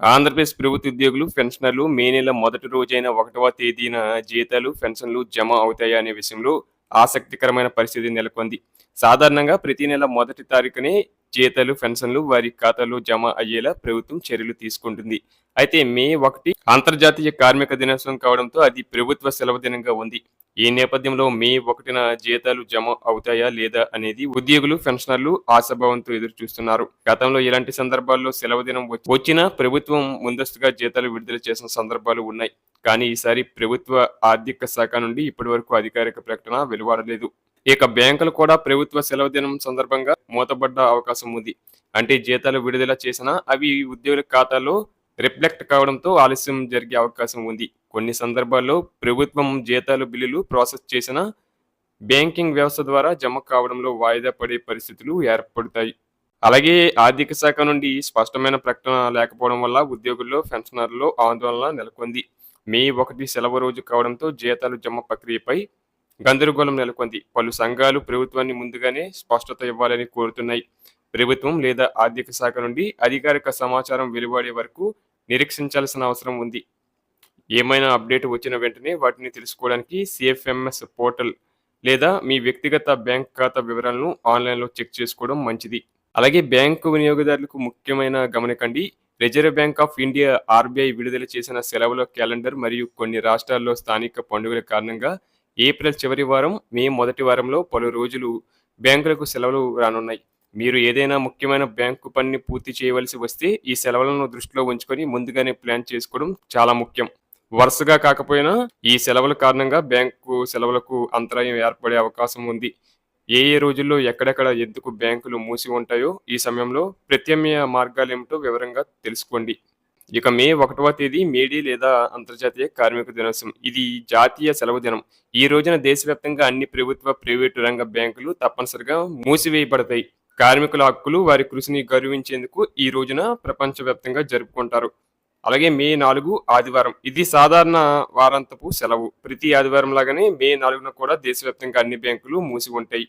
ఆంధ్రప్రదేశ్ ప్రభుత్వ ఉద్యోగులు, పెన్షనర్లు మే నెల మొదటి రోజైన ఒకటవ తేదీన జీతాలు, పెన్షన్లు జమ అవుతాయా అనే విషయంలో ఆసక్తికరమైన పరిస్థితి నెలకొంది. సాధారణంగా ప్రతి నెల మొదటి తారీఖునే జీతాలు, పెన్షన్లు వారి ఖాతాలో జమ అయ్యేలా ప్రభుత్వం చర్యలు తీసుకుంటుంది. అయితే మే ఒకటి అంతర్జాతీయ కార్మిక దినోత్సవం కావడంతో అది ప్రభుత్వ సెలవు దినంగా ఉంది. ఈ నేపథ్యంలో మే ఒకటిన జీతాలు జమ అవుతాయా లేదా అనేది ఉద్యోగులు, పెన్షనర్లు ఆశాభావంతో ఎదురు చూస్తున్నారు. గతంలో ఇలాంటి సందర్భాల్లో సెలవు దినం వచ్చినా ప్రభుత్వం ముందస్తుగా జీతాలు విడుదల చేసిన సందర్భాలు ఉన్నాయి. కానీ ఈసారి ప్రభుత్వ ఆర్థిక శాఖ నుండి ఇప్పటివరకు అధికారిక ప్రకటన వెలువడలేదు. ఇక బ్యాంకులు కూడా ప్రభుత్వ సెలవు దినం సందర్భంగా మూతపడ్డ అవకాశం ఉంది. అంటే జీతాలు విడుదల చేసినా అవి ఉద్యోగుల ఖాతాలో రిఫ్లెక్ట్ కావడంతో ఆలస్యం జరిగే అవకాశం ఉంది. కొన్ని సందర్భాల్లో ప్రభుత్వం జీతాలు బిల్లులు ప్రాసెస్ చేసిన బ్యాంకింగ్ వ్యవస్థ ద్వారా జమ కావడంలో వాయిదా పడే పరిస్థితులు ఏర్పడతాయి. అలాగే ఆర్థిక శాఖ నుండి స్పష్టమైన ప్రకటన లేకపోవడం వల్ల ఉద్యోగుల్లో, పెన్షనర్లో ఆందోళన నెలకొంది. మే ఒకటి సెలవు రోజు కావడంతో జీతాలు జమ ప్రక్రియపై గందరగోళం నెలకొంది. పలు సంఘాలు ప్రభుత్వాన్ని ముందుగానే స్పష్టత ఇవ్వాలని కోరుతున్నాయి. ప్రభుత్వం లేదా ఆర్థిక శాఖ నుండి అధికారిక సమాచారం వెలువడే వరకు నిరీక్షించాల్సిన అవసరం ఉంది. ఏమైనా అప్డేట్ వచ్చిన వెంటనే వాటిని తెలుసుకోవడానికి సిఎఫ్ఎంఎస్ పోర్టల్ లేదా మీ వ్యక్తిగత బ్యాంక్ ఖాతా వివరాలను ఆన్లైన్లో చెక్ చేసుకోవడం మంచిది. అలాగే బ్యాంకు వినియోగదారులకు ముఖ్యమైన గమనికండి Reserve Bank of India RBI విడుదల చేసిన సెలవుల క్యాలెండర్ మరియు కొన్ని రాష్ట్రాల్లో స్థానిక పండుగల కారణంగా ఏప్రిల్ చివరి వారం, మే మొదటి వారంలో పలు రోజులు బ్యాంకులకు సెలవులు రానున్నాయి. మీరు ఏదైనా ముఖ్యమైన బ్యాంకు పనిని పూర్తి చేయవలసి వస్తే ఈ సెలవులను దృష్టిలో ఉంచుకొని ముందుగానే ప్లాన్ చేసుకోవడం చాలా ముఖ్యం. వరుసగా కాకపోయినా ఈ సెలవుల కారణంగా బ్యాంకు సెలవులకు అంతరాయం ఏర్పడే అవకాశం ఉంది. ఏ ఏ రోజుల్లో ఎక్కడెక్కడ ఎందుకు బ్యాంకులు మూసి ఉంటాయో ఈ సమయంలో ప్రత్యామ్నాయ మార్గాలేమిటో వివరంగా తెలుసుకోండి. ఇక మే ఒకటవ తేదీ మేడీ లేదా అంతర్జాతీయ కార్మిక దినోత్సవం. ఇది జాతీయ సెలవు దినం. ఈ రోజున దేశవ్యాప్తంగా అన్ని ప్రభుత్వ, ప్రైవేటు రంగ బ్యాంకులు తప్పనిసరిగా మూసివేయబడతాయి. కార్మికుల హక్కులు, వారి కృషిని గౌరవించేందుకు ఈ రోజున ప్రపంచవ్యాప్తంగా జరుపుకుంటారు. అలాగే మే నాలుగు ఆదివారం. ఇది సాధారణ వారాంతపు సెలవు. ప్రతి ఆదివారం లాగానే మే నాలుగున కూడా దేశవ్యాప్తంగా అన్ని బ్యాంకులు మూసి ఉంటాయి.